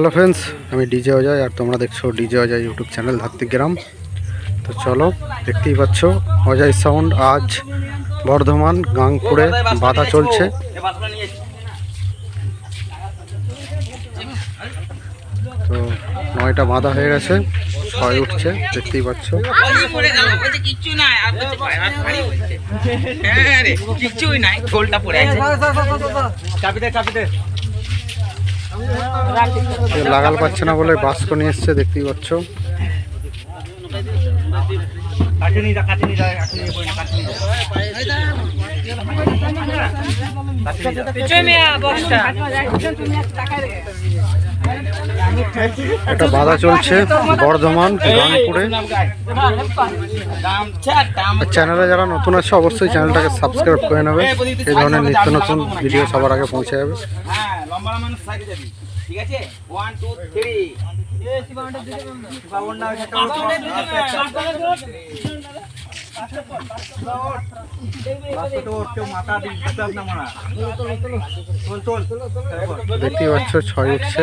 Hello friends আমি DJ Ajay আর তোমরা দেখছ DJ Ajay YouTube channel Dhattigram তো চলো দেখতেই পাচ্ছ অজয় সাউন্ড আজ বর্ধমান গাংপুরে বাধা চলছে তো নয়টা বাঁধা হয়ে গেছে ছয় উঠছে দেখতেই পাচ্ছ পড়ে গেল বলছে কিচ্ছু নাই হ্যাঁ ঝোলটা পড়ে আছে লাগাল পাচ্ছে না বলে বাস্ক নিয়ে এসছে, দেখতেই পাচ্ছ। এটা বাধা চলছে বর্ধমান দাম চ্যানেলে যারা নতুন আছে, অবশ্যই চ্যানেলটাকে সাবস্ক্রাইব করে নেবে। এই ধরনের নিত্য নতুন ভিডিও সবার আগে পৌঁছে যাবে। লম্বা সাইডে যাবি ঠিক আছে? ওয়ান টু থ্রি দেখতে পাচ্ছ ছয় উঠছে।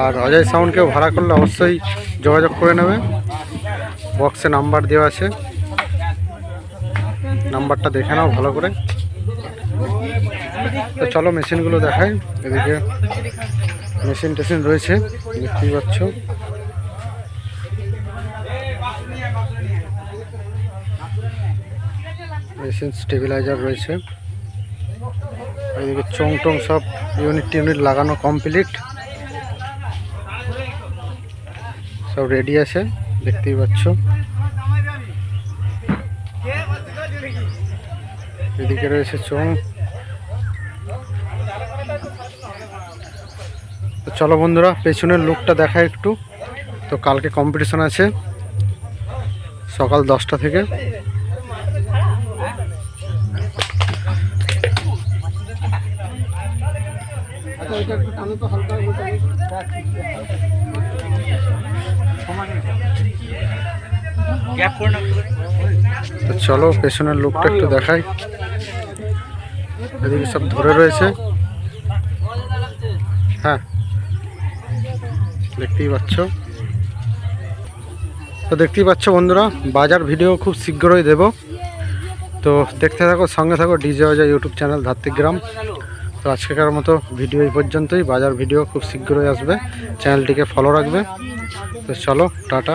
আর অজয় সাউন্ডকেও ভাড়া করলে অবশ্যই যোগাযোগ করে নেবে। বক্সে নাম্বার দেওয়া আছে। নাম্বারটা দেখে নাও ভালো করে। তো চলো মেশিনগুলো দেখাই। এদিকে মেশিন টেশিন রয়েছে, দেখতেই পাচ্ছ। মেশিন স্টেবিলাইজার রয়েছে। এদিকে চং টং সব ইউনিট টিউনিট লাগানো কমপ্লিট। সব রেডি আছে, দেখতেই পাচ্ছ। এদিকে রয়েছে চং তো চলো বন্ধুরা, পেছনের লুকটা দেখা একটু। তো কালকে কম্পিটিশন আছে, সকাল দশটা থেকে। তো চলো, পেছনের লুকটা একটু দেখাই। এদিকে সব ধরে রয়েছে। হ্যাঁ দেখতেই পাচ্ছ। তো দেখতেই পাচ্ছ বন্ধুরা, বাজার ভিডিও খুব শীঘ্রই দেব। তো দেখতে থাকো, সঙ্গে থাকো, DJ Ajay YouTube channel Dhatrigram তো আজকেকার মতো ভিডিও এই পর্যন্তই। বাজার ভিডিও খুব শীঘ্রই আসবে। চ্যানেলটিকে ফলো রাখবে। তো চলো, টাটা।